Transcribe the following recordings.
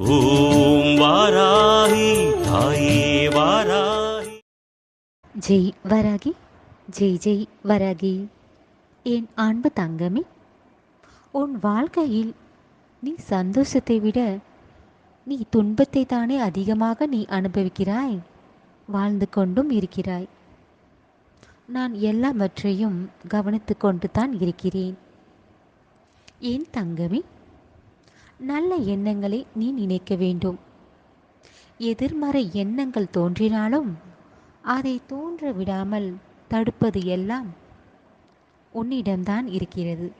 ஓம் வாராகி தாயே வாராகி. ஜெய் வராகி ஜெய் ஜெய் வராகி. என் அன்பு தங்கமே உன் வாழ்க்கையில் நீ சந்தோஷத்தை விட நீ துன்பத்தை தானே அதிகமாக நீ அனுபவிக்கிறாய்? வாழ்ந்து கொண்டும் இருக்கிறாய். நான் எல்லாவற்றையும் கவனித்து கொண்டு தான் இருக்கிறேன். என் தங்கமே நல்ல எண்ணங்களை நீ நினைக்க வேண்டும். எதிர்மறை எண்ணங்கள் தோன்றினாலும் அதை தோன்ற விடாமல் தடுப்பது எல்லாம் உன்னிடம்தான் இருக்கிறது.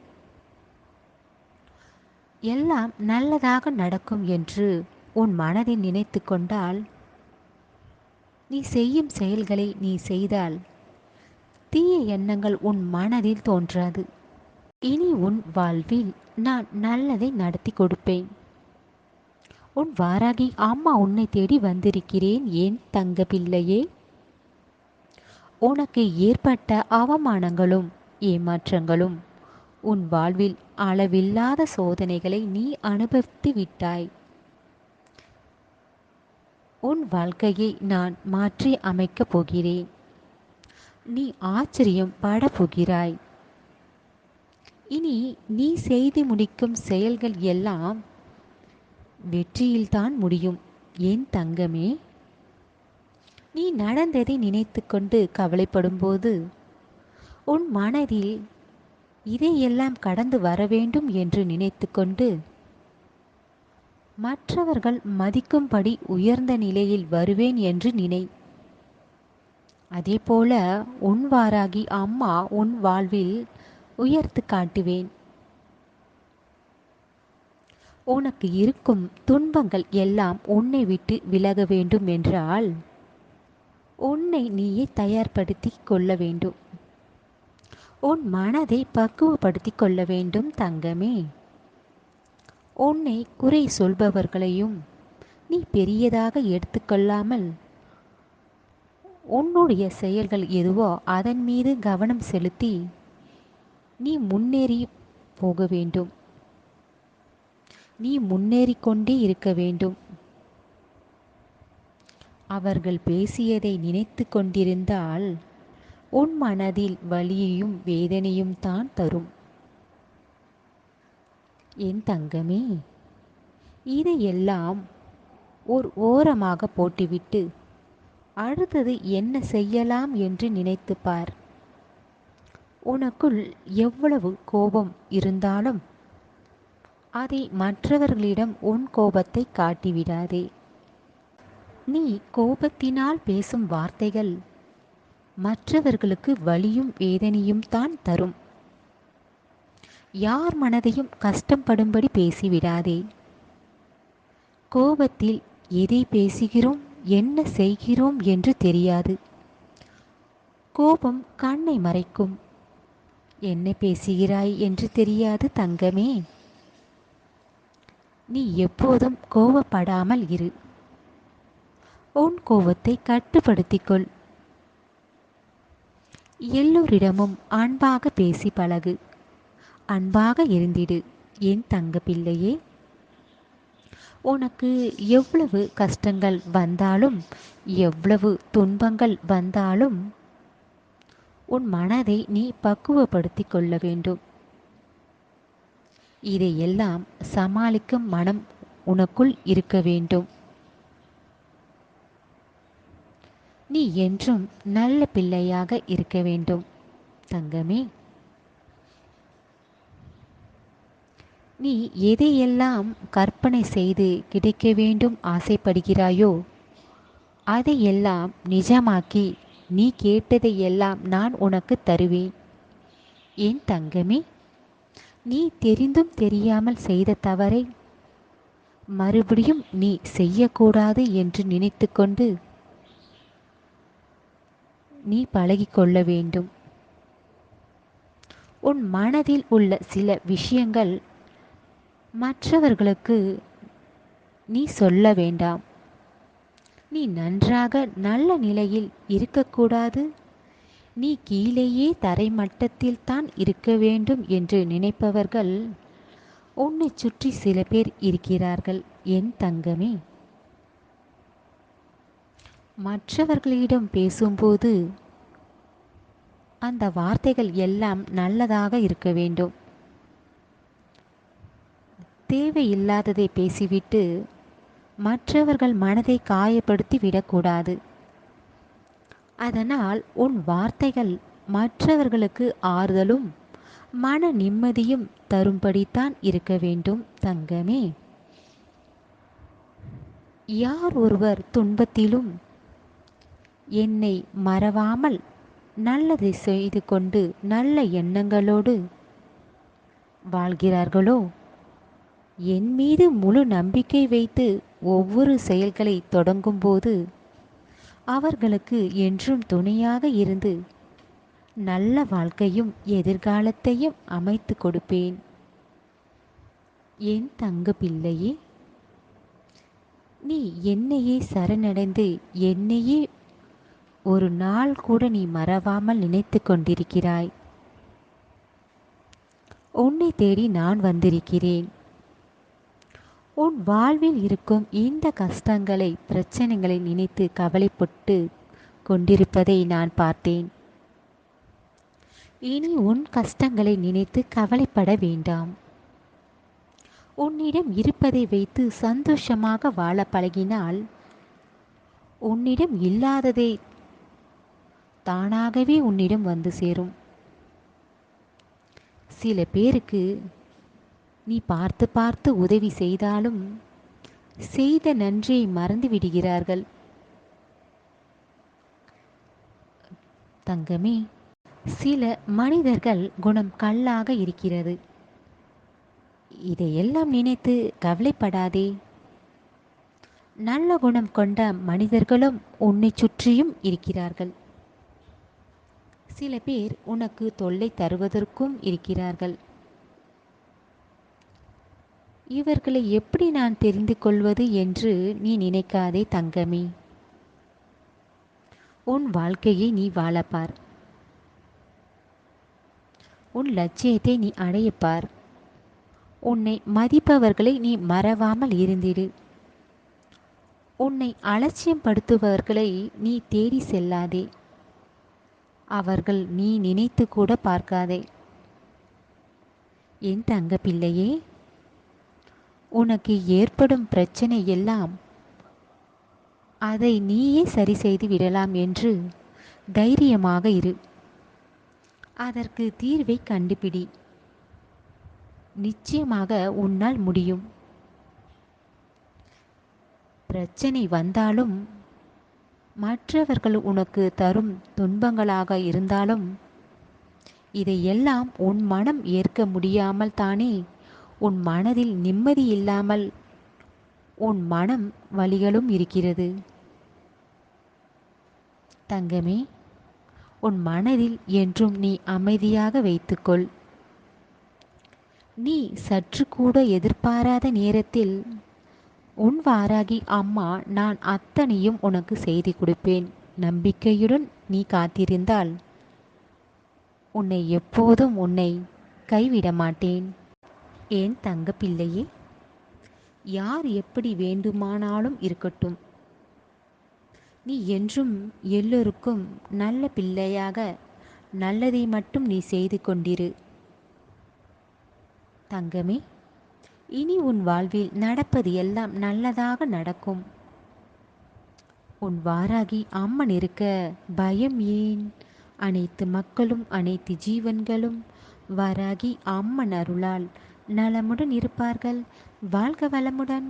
எல்லாம் நல்லதாக நடக்கும் என்று உன் மனதில் நினைத்து கொண்டால் நீ செய்யும் செயல்களை நீ செய்தால் தீய எண்ணங்கள் உன் மனதில் தோன்றாது. இனி உன் வாழ்வில் நான் நல்லதை நடத்தி கொடுப்பேன். உன் வாராகி அம்மா உன்னை தேடி வந்திருக்கிறேன் ஏன் தங்க பிள்ளையே உனக்கு ஏற்பட்ட அவமானங்களும் ஏமாற்றங்களும் உன் வாழ்வில் அளவில்லாத சோதனைகளை நீ அனுபவித்து விட்டாய். உன் வாழ்க்கையை நான் மாற்றி அமைக்கப் போகிறேன். நீ ஆச்சரியம் படப் போகிறாய். இனி நீ செய்து முடிக்கும் செயல்கள் எல்லாம் வெற்றியில்தான் முடியும். ஏன் தங்கமே? நீ நடந்ததை நினைத்து கொண்டு கவலைப்படும்போது உன் மனதில் இதையெல்லாம் கடந்து வர வேண்டும் என்று நினைத்து கொண்டு மற்றவர்கள் மதிக்கும்படி உயர்ந்த நிலையில் வருவேன் என்று நினை. அதேபோல உன் வாராகி அம்மா உன் வாழ்வில் உயர்த்து காட்டுவேன். உனக்கு இருக்கும் துன்பங்கள் எல்லாம் உன்னை விட்டு விலக வேண்டும் என்றால் உன்னை நீயே தயார்படுத்தி கொள்ள வேண்டும். உன் மனதை பக்குவப்படுத்தி கொள்ள வேண்டும் தங்கமே. உன்னை குறை சொல்பவர்களையும் நீ பெரியதாக எடுத்துக்கொள்ளாமல் உன்னுடைய செயல்கள் எதுவோ அதன் மீது கவனம் செலுத்தி நீ முன்னேறி போக வேண்டும். நீ முன்னேறிக்கொண்டே இருக்க வேண்டும். அவர்கள் பேசியதை நினைத்து கொண்டிருந்தால் உன் மனதில் வலியையும் வேதனையும் தான் தரும். என் தங்கமே இதையெல்லாம் ஓர் ஓரமாக போட்டுவிட்டு அடுத்தது என்ன செய்யலாம் என்று நினைத்து பார். உனக்குள் எவ்வளவு கோபம் இருந்தாலும் அதை மற்றவர்களிடம் உன் கோபத்தை காட்டிவிடாதே. நீ கோபத்தினால் பேசும் வார்த்தைகள் மற்றவர்களுக்கு வலியும் வேதனையும் தான் தரும். யார் மனதையும் கஷ்டப்படும்படி பேசிவிடாதே. கோபத்தில் எதை பேசுகிறோம் என்ன செய்கிறோம் என்று தெரியாது. கோபம் கண்ணை மறைக்கும். என்ன பேசுகிறாய் என்று தெரியாது தங்கமே. நீ எப்போதும் கோவப்படாமல் இரு. உன் கோபத்தை கட்டுப்படுத்திக்கொள். எல்லோரிடமும் அன்பாக பேசி பழகு. அன்பாக இருந்திடு என் தங்க பிள்ளையே. உனக்கு எவ்வளவு கஷ்டங்கள் வந்தாலும் எவ்வளவு துன்பங்கள் வந்தாலும் உன் மனதை நீ பக்குவப்படுத்தி கொள்ள வேண்டும். இதையெல்லாம் சமாளிக்கும் மனம் உனக்குள் இருக்க வேண்டும். நீ என்றும் நல்ல பிள்ளையாக இருக்க வேண்டும். தங்கமே நீ எதையெல்லாம் கற்பனை செய்து கிடைக்க வேண்டும் ஆசைப்படுகிறாயோ அதையெல்லாம் நிஜமாக்கி நீ கேட்டதையெல்லாம் நான் உனக்கு தருவேன். ஏன் தங்கமே? நீ தெரிந்தும் தெரியாமல் செய்த தவறை மறுபடியும் நீ செய்யக்கூடாது என்று நினைத்துக்கொண்டு நீ பழகிக்கொள்ள வேண்டும். உன் மனதில் உள்ள சில விஷயங்கள் மற்றவர்களுக்கு நீ சொல்ல வேண்டாம். நீ நன்றாக நல்ல நிலையில் இருக்கக்கூடாது. நீ கீழேயே தரை மட்டத்தில் தான் இருக்க வேண்டும் என்று நினைப்பவர்கள் உன்னை சுற்றி சில பேர் இருக்கிறார்கள் என் தங்கமே. மற்றவர்களிடம் பேசும்போது அந்த வார்த்தைகள் எல்லாம் நல்லதாக இருக்க வேண்டும். தேவையில்லாததை பேசிவிட்டு மற்றவர்கள் மனதை காயப்படுத்தி விடக்கூடாது. அதனால் உன் வார்த்தைகள் மற்றவர்களுக்கு ஆறுதலும் மன நிம்மதியும் தரும்படித்தான் இருக்க வேண்டும் தங்கமே. யார் ஒருவர் துன்பத்திலும் என்னை மறவாமல் நல்லதை செய்து கொண்டு நல்ல எண்ணங்களோடு வாழ்கிறார்களோ? என் மீது முழு நம்பிக்கை வைத்து ஒவ்வொரு செயல்களை தொடங்கும்போது அவர்களுக்கு என்றும் துணையாக இருந்து நல்ல வாழ்க்கையும் எதிர்காலத்தையும் அமைத்து கொடுப்பேன். என் தங்க பிள்ளையே நீ என்னையே சரணடைந்து என்னையே ஒரு நாள் கூட நீ மறவாமல் நினைத்து கொண்டிருக்கிறாய். உன்னை தேடி நான் வந்திருக்கிறேன். உன் வாழ்வில் இருக்கும் இந்த கஷ்டங்களை பிரச்சனைகளை நினைத்து கவலைப்பட்டு கொண்டிருப்பதை நான் பார்த்தேன். இனி உன் கஷ்டங்களை நினைத்து கவலைப்பட வேண்டாம். உன்னிடம் இருப்பதை வைத்து சந்தோஷமாக வாழ பழகினால் உன்னிடம் இல்லாததை தானாகவே உன்னிடம் வந்து சேரும். சில பேருக்கு நீ பார்த்து பார்த்து உதவி செய்தாலும் செய்த நன்றியை மறந்து விடுகிறார்கள். தங்கமே சில மனிதர்கள் குணம் கல்லாக இருக்கிறது. இதையெல்லாம் நினைத்து கவலைப்படாதே. நல்ல குணம் கொண்ட மனிதர்களும் உன்னை சுற்றியும் இருக்கிறார்கள். சில பேர் உனக்கு தொல்லை தருவதற்கும் இருக்கிறார்கள். இவர்களை எப்படி நான் தெரிந்து கொள்வது என்று நீ நினைக்காதே தங்கமே. உன் வாழ்க்கையை நீ வாழப்பார். உன் லட்சியத்தை நீ அடையப்பார். உன்னை மதிப்பவர்களை நீ மறவாமல் இருந்திடு. உன்னை அலட்சியம் படுத்துபவர்களை நீ தேடி செல்லாதே. அவர்கள் நீ நினைத்து கூட பார்க்காதே. என் தங்க பிள்ளையே உனக்கு ஏற்படும் பிரச்சனை எல்லாம் அதை நீயே சரி செய்து விடலாம் என்று தைரியமாக இரு. அதற்கு தீர்வை கண்டுபிடி. நிச்சயமாக உன்னால் முடியும். பிரச்சனை வந்தாலும் மற்றவர்கள் உனக்கு தரும் துன்பங்களாக இருந்தாலும் இதையெல்லாம் உன் மனம் ஏற்க முடியாமல் தானே உன் மனதில் நிம்மதி இல்லாமல் உன் மனம் வலிகளும் இருக்கிறது. தங்கமே உன் மனதில் என்றும் நீ அமைதியாக வைத்துக்கொள். நீ சற்று கூட எதிர்பாராத நேரத்தில் உன் வாராகி அம்மா நான் அத்தனையும் உனக்கு செய்து கொடுப்பேன். நம்பிக்கையுடன் நீ காத்திருந்தால் உன்னை எப்போதும் உன்னை கைவிட மாட்டேன் ஏன் தங்க பிள்ளையே யார் எப்படி வேண்டுமானாலும் இருக்கட்டும். நீ என்றும் எல்லோருக்கும் நல்ல பிள்ளையாக நல்லதை மட்டும் நீ செய்து கொண்டிரு. தங்கமே இனி உன் வாழ்வில் நடப்பது எல்லாம் நல்லதாக நடக்கும். உன் வாராகி அம்மன் இருக்க பயம் ஏன்? அனைத்து மக்களும் அனைத்து ஜீவன்களும் வாராகி அம்மன் அருளால் நலமுடன் இருப்பார்கள். வாழ்க வளமுடன்.